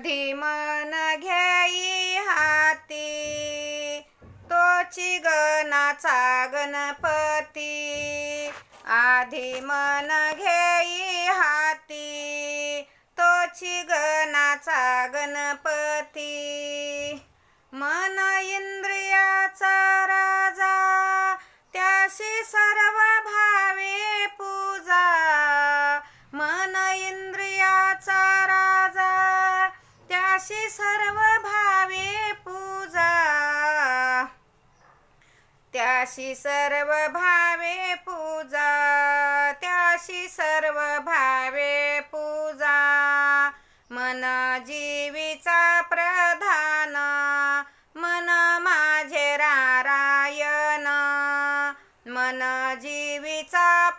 आधी मन घ्याई हाती. तोची गणाचा गणपती. आधी मन घेई हाती. तोची गणाचा गणपती. मन इंद्रियाचा राजा त्याशी सा त्याशी सर्व भावे पूजा. त्याशी सर्व भावे पूजा. त्याशी सर्व भावे पूजा. मन जीवीचा प्रधान. मन माझे रारायण मन जीवीचा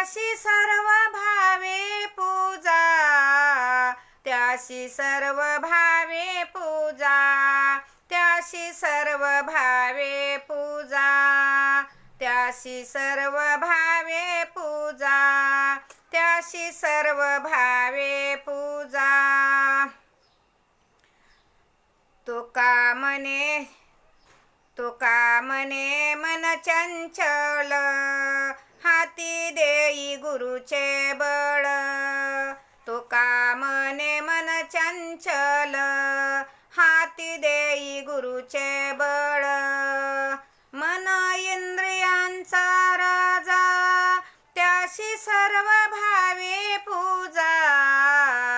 त्याशी सर्व भावे पूजा त्याशी सर्व भावे पूजा त्याशी सर्व भावे पूजा त्याशी सर्व भावे पूजा त्याशी सर्व भावे पूजा. तुका म्हणे तुका म्हणे मन चंचल गुरुचे बळ. तुका म्हणे मन चंचल? हाती देई गुरुचे बळ. मन इंद्रियांचा राजा त्याशी सर्व भावे पूजा.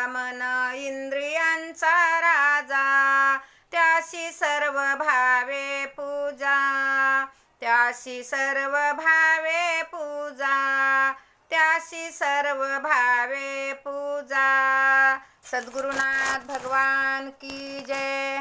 मन इंद्रियांचा राजा त्याशी सर्व भावे पूजा. त्याशी सर्व भावे पूजा. त्याशी सर्व भावे पूजा. सद्गुरुनाथ भगवान की जय.